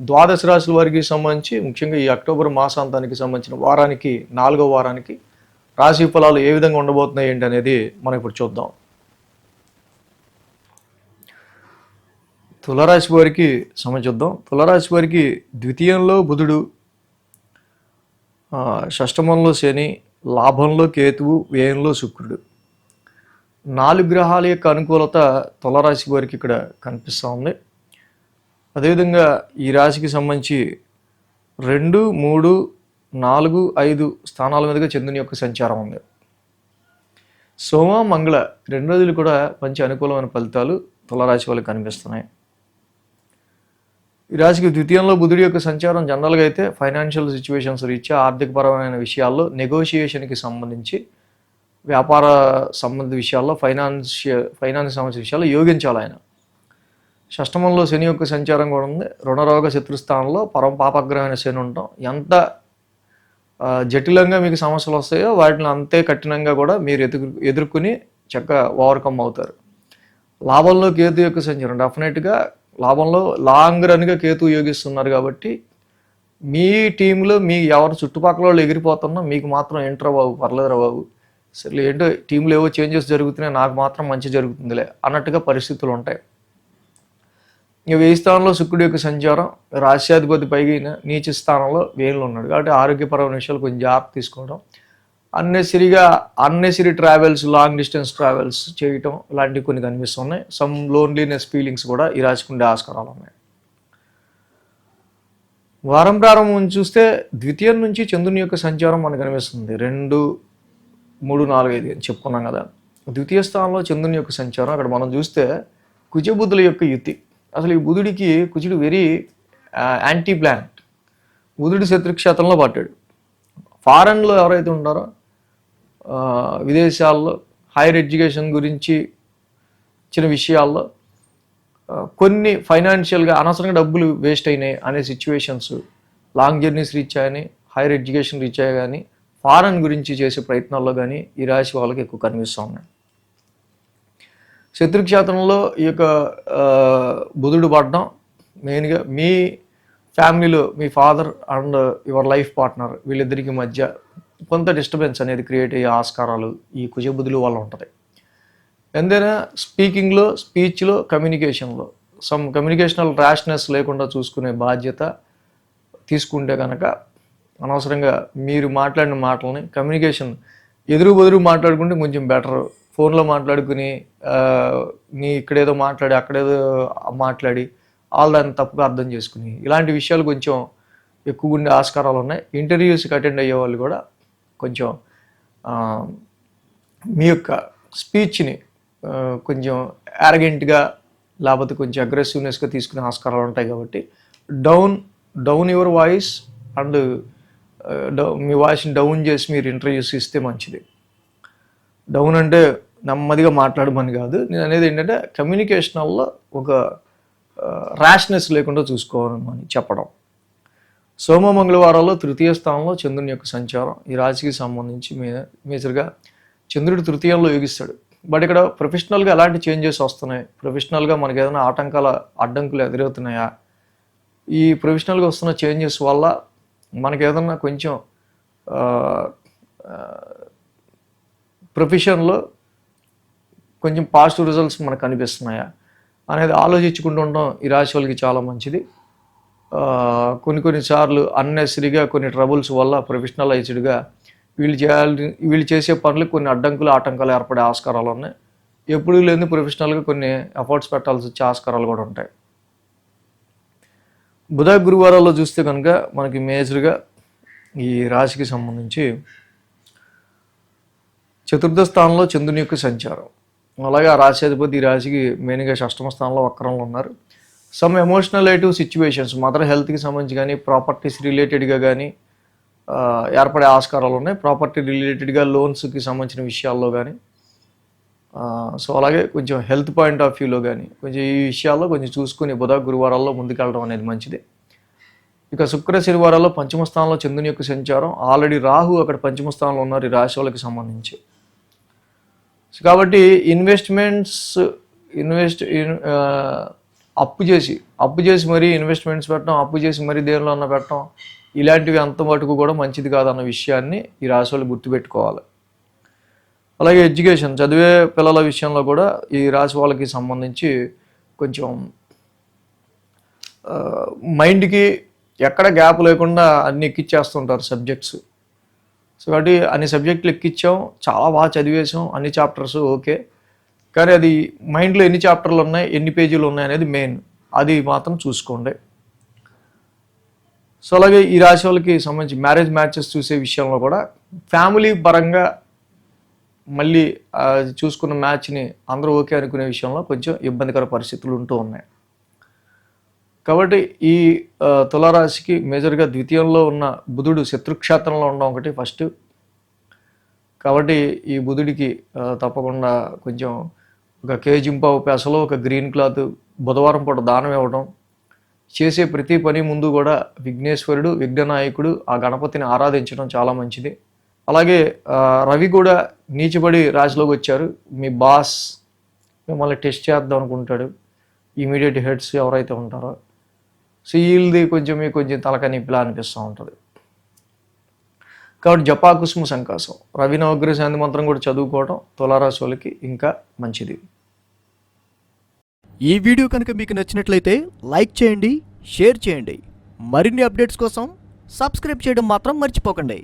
ద్వాదశ రాశుల వారికి సంబంధించి ముఖ్యంగా ఈ అక్టోబర్ మాసాంతానికి సంబంధించిన వారానికి నాలుగో వారానికి రాశి ఫలాలు ఏ విధంగా ఉండబోతున్నాయి ఏంటి అనేది మనం ఇప్పుడు చూద్దాం. తులరాశి వారికి చూద్దాం. తులరాశి వారికి ద్వితీయంలో బుధుడు షష్టమంలో శని లాభంలో కేతువు వ్యయంలో శుక్రుడు. నాలుగు గ్రహాల యొక్క అనుకూలత తులరాశి వారికి ఇక్కడ కనిపిస్తూ ఉంది. అదేవిధంగా ఈ రాశికి సంబంధించి రెండు మూడు నాలుగు ఐదు స్థానాల మీదుగా చంద్రుని యొక్క సంచారం ఉంది. సోమ మంగళ రెండు రోజులు కూడా మంచి అనుకూలమైన ఫలితాలు తులరాశి వాళ్ళకి కనిపిస్తున్నాయి. ఈ రాశికి ద్వితీయంలో బుధుడి యొక్క సంచారం జనరల్గా అయితే ఫైనాన్షియల్ సిచ్యువేషన్స్ రీత్యా ఆర్థికపరమైన విషయాల్లో నెగోషియేషన్కి సంబంధించి వ్యాపార సంబంధిత విషయాల్లో ఫైనాన్షియల్ ఫైనాన్స్ సంబంధించిన విషయాల్లో యోగించాలి ఆయన. షష్టమంలో శని యొక్క సంచారం కూడా ఉంది. రుణరోగ శత్రుస్థానంలో పరమ పాపగ్రహమైన శని ఉండటం. ఎంత జటిలంగా మీకు సమస్యలు వస్తాయో వాటిని అంతే కఠినంగా కూడా మీరు ఎదురు ఎదుర్కొని చక్కగా ఓవర్కమ్ అవుతారు. లాభంలో కేతు యొక్క సంచారం. డెఫినెట్గా లాభంలో లాంగ్ రన్గా కేతు యోగిస్తున్నారు కాబట్టి మీ టీంలో మీ ఎవరు చుట్టుపక్కల వాళ్ళు ఎగిరిపోతున్నా మీకు మాత్రం ఏంట్రా బాబు పర్లేదురా బాబు. సరే ఏంటో టీంలో ఏవో చేంజెస్ జరుగుతున్నాయి నాకు మాత్రం మంచి జరుగుతుందిలే అన్నట్టుగా పరిస్థితులు ఉంటాయి. ఇక వెయ్యి స్థానంలో శుక్రుడి యొక్క సంచారం రాశ్యాధిపతి పైగా నీచ స్థానంలో వేణులు ఉన్నాడు. కాబట్టి ఆరోగ్యపరమైన విషయాలు కొంచెం జాగ్రత్త తీసుకోవడం. అన్నెసరిగా unnecessary travels long distance travels చేయటం ఇలాంటివి కొన్ని కనిపిస్తున్నాయి. సమ్ లోన్లీనెస్ ఫీలింగ్స్ కూడా ఈ రాసుకుండే ఆస్కారాలు ఉన్నాయి. వారం ప్రారంభం చూస్తే ద్వితీయం నుంచి చంద్రుని యొక్క సంచారం మనకు కనిపిస్తుంది. రెండు మూడు నాలుగు ఐదు అని చెప్పుకున్నాం కదా. ద్వితీయ స్థానంలో చంద్రుని యొక్క సంచారం అక్కడ మనం చూస్తే కుజబుద్ధుల యొక్క యుతి. అసలు ఈ బుధుడికి కుజుడు వెరీ యాంటీ ప్లానెట్ బుధుడు శత్రుక్షేత్రంలో పట్టాడు ఫారెన్లో ఎవరైతే ఉన్నారో విదేశాల్లో హైయర్ ఎడ్యుకేషన్ గురించి చిన్న విషయాల్లో కొన్ని ఫైనాన్షియల్గా అనవసరంగా డబ్బులు వేస్ట్ అయినాయి అనే సిచ్యువేషన్స్ లాంగ్ జర్నీస్ రీచ్ అయ్యాని హైయర్ ఎడ్యుకేషన్ రీచ్ అయ్యా కానీ ఫారెన్ గురించి చేసే ప్రయత్నాల్లో కానీ ఈ రాశి వాళ్ళకి ఎక్కువ కనిపిస్తూ ఉన్నాయి. శత్రుక్షేత్రంలో ఈ యొక్క బుధుడు పడడం మెయిన్గా మీ ఫ్యామిలీలో మీ father and your life partner వీళ్ళిద్దరికి మధ్య కొంత డిస్టర్బెన్స్ అనేది క్రియేట్ అయ్యే ఆస్కారాలు ఈ కుజబుధుల వల్ల ఉంటుంది. ఎంతైనా స్పీకింగ్లో స్పీచ్లో కమ్యూనికేషన్లో సమ్ కమ్యూనికేషనల్ ర్యాష్నెస్ లేకుండా చూసుకునే బాధ్యత తీసుకుంటే కనుక అనవసరంగా మీరు మాట్లాడిన మాటలని కమ్యూనికేషన్ ఎదురు బెదురు మాట్లాడుకుంటే కొంచెం బెటర్ ఫోన్లో మాట్లాడుకుని నీ ఇక్కడేదో మాట్లాడి అక్కడేదో మాట్లాడి వాళ్ళు దాన్ని తప్పుగా అర్థం చేసుకుని ఇలాంటి విషయాలు కొంచెం ఎక్కువ ఉండే ఆస్కారాలు ఉన్నాయి. ఇంటర్వ్యూస్కి అటెండ్ అయ్యే వాళ్ళు కూడా కొంచెం మీ యొక్క స్పీచ్ని కొంచెం యారగెంట్గా లేకపోతే కొంచెం అగ్రెసివ్నెస్గా తీసుకునే ఆస్కారాలు ఉంటాయి కాబట్టి down down your voice and మీ వాయిస్ని డౌన్ చేసి మీరు ఇంటర్వ్యూస్ ఇస్తే మంచిది. డౌన్ అంటే నెమ్మదిగా మాట్లాడమని కాదు. నేను అనేది ఏంటంటే కమ్యూనికేషనల్లో ఒక ర్యాష్నెస్ లేకుండా చూసుకోవాలని చెప్పడం. సోమ మంగళవారాల్లో తృతీయ స్థానంలో చంద్రుని యొక్క సంచారం. ఈ రాశికి సంబంధించి మే మేజర్గా చంద్రుడు తృతీయంలో యోగిస్తాడు. బట్ ఇక్కడ ప్రొఫెషనల్గా ఎలాంటి చేంజెస్ వస్తున్నాయి? ప్రొఫెషనల్గా మనకి ఏదైనా ఆటంకాల అడ్డంకులు ఎదురవుతున్నాయా? ఈ ప్రొఫెషనల్గా వస్తున్న చేంజెస్ వల్ల మనకి ఏదన్నా కొంచెం ప్రొఫెషన్లో కొంచెం పాజిటివ్ రిజల్ట్స్ మనకు కనిపిస్తున్నాయా అనేది ఆలోచించుకుంటూ ఉండడం ఈ రాశి వాళ్ళకి చాలా మంచిది. కొన్ని కొన్నిసార్లు అన్నెసరీగా కొన్ని ట్రబుల్స్ వల్ల ప్రొఫెషనలైజ్డ్గా వీళ్ళు చేయాలి వీళ్ళు చేసే పనులు కొన్ని అడ్డంకులు ఆటంకాలు ఏర్పడే ఆస్కారాలు ఉన్నాయి. ఎప్పుడు లేని ప్రొఫెషనల్గా కొన్ని ఎఫర్ట్స్ పెట్టాల్సి వచ్చే ఆస్కారాలు కూడా ఉంటాయి. బుధ గురువారాల్లో చూస్తే కనుక మనకి మేజర్గా ఈ రాశికి సంబంధించి చతుర్థ స్థానంలో చంద్రుని యొక్క సంచారం. అలాగే ఆ రాశి అధిపతి ఈ రాశికి మెయిన్గా షష్టమ స్థానంలో వక్రంలో ఉన్నారు. సమ్ ఎమోషనలేటివ్ సిచ్యువేషన్స్ మదర్ హెల్త్కి సంబంధించి కానీ ప్రాపర్టీస్ రిలేటెడ్గా కానీ ఏర్పడే ఆస్కారాలు ఉన్నాయి. ప్రాపర్టీ రిలేటెడ్గా లోన్స్కి సంబంధించిన విషయాల్లో కానీ సో అలాగే కొంచెం హెల్త్ పాయింట్ ఆఫ్ వ్యూలో కానీ కొంచెం ఈ విషయాల్లో కొంచెం చూసుకుని బుధ గురువారాల్లో ముందుకెళ్ళడం అనేది మంచిది. ఇక శుక్ర శనివారాల్లో పంచమ స్థానంలో చంద్రుని యొక్క సంచారం. ఆల్రెడీ రాహు అక్కడ పంచమ స్థానంలో ఉన్నారు ఈ రాశి వాళ్ళకి సంబంధించి. సో కాబట్టి ఇన్వెస్ట్మెంట్స్ ఇన్వెస్ట్ అప్పు చేసి అప్పు చేసి మరీ ఇన్వెస్ట్మెంట్స్ పెట్టడం అప్పు చేసి మరీ దేనిలో అన్న పెట్టడం ఇలాంటివి అంత మటుకు కూడా మంచిది కాదన్న విషయాన్ని ఈ రాశి వాళ్ళు గుర్తుపెట్టుకోవాలి. అలాగే ఎడ్యుకేషన్ చదివే పిల్లల విషయంలో కూడా ఈ రాశి వాళ్ళకి సంబంధించి కొంచెం మైండ్కి ఎక్కడ గ్యాప్ లేకుండా అన్ని ఎక్కిచ్చేస్తుంటారు సబ్జెక్ట్స్. సో కాబట్టి అన్ని సబ్జెక్టులు ఎక్కిచ్చాం చాలా బాగా చదివేసాం అన్ని చాప్టర్స్ ఓకే. కానీ అది మైండ్లో ఎన్ని చాప్టర్లు ఉన్నాయి ఎన్ని పేజీలు ఉన్నాయి అనేది మెయిన్. అది మాత్రం చూసుకోండి. సో అలాగే ఈ రాశి వాళ్ళకి సంబంధించి మ్యారేజ్ మ్యాచెస్ చూసే విషయంలో కూడా ఫ్యామిలీ పరంగా మళ్ళీ చూసుకున్న మ్యాచ్ని అందరూ ఓకే అనుకునే విషయంలో కొంచెం ఇబ్బందికర పరిస్థితులు ఉంటూ ఉన్నాయి. కాబట్టి ఈ తులారాశికి మేజర్గా ద్వితీయంలో ఉన్న బుధుడు శత్రుక్షేత్రంలో ఉండడం ఒకటి ఫస్ట్. కాబట్టి ఈ బుధుడికి తప్పకుండా కొంచెం ఒక కేజింపావు పెసలో ఒక గ్రీన్ క్లాత్ బుధవారం పూట దానం ఇవ్వడం చేసే ప్రతి పని ముందు కూడా విఘ్నేశ్వరుడు విఘ్ననాయకుడు ఆ గణపతిని ఆరాధించడం చాలా మంచిది. అలాగే రవి కూడా నీచబడి రాశిలోకి వచ్చారు. మీ బాస్ మిమ్మల్ని టెస్ట్ చేద్దాం అనుకుంటాడు. ఇమీడియట్ హెడ్స్ ఎవరైతే ఉంటారో. సో వీళ్ళది కొంచెం మీకు కొంచెం తలక నిప్పిలా అనిపిస్తూ ఉంటుంది. కాబట్టి జపా కుసుమ సంకాసం రవి నవగ్రహ శాంతి మంత్రం కూడా చదువుకోవడం తులారాశి వాళ్ళకి ఇంకా మంచిది. ఈ వీడియో కనుక మీకు నచ్చినట్లయితే లైక్ చేయండి షేర్ చేయండి. మరిన్ని అప్డేట్స్ కోసం సబ్స్క్రైబ్ చేయడం మాత్రం మర్చిపోకండి.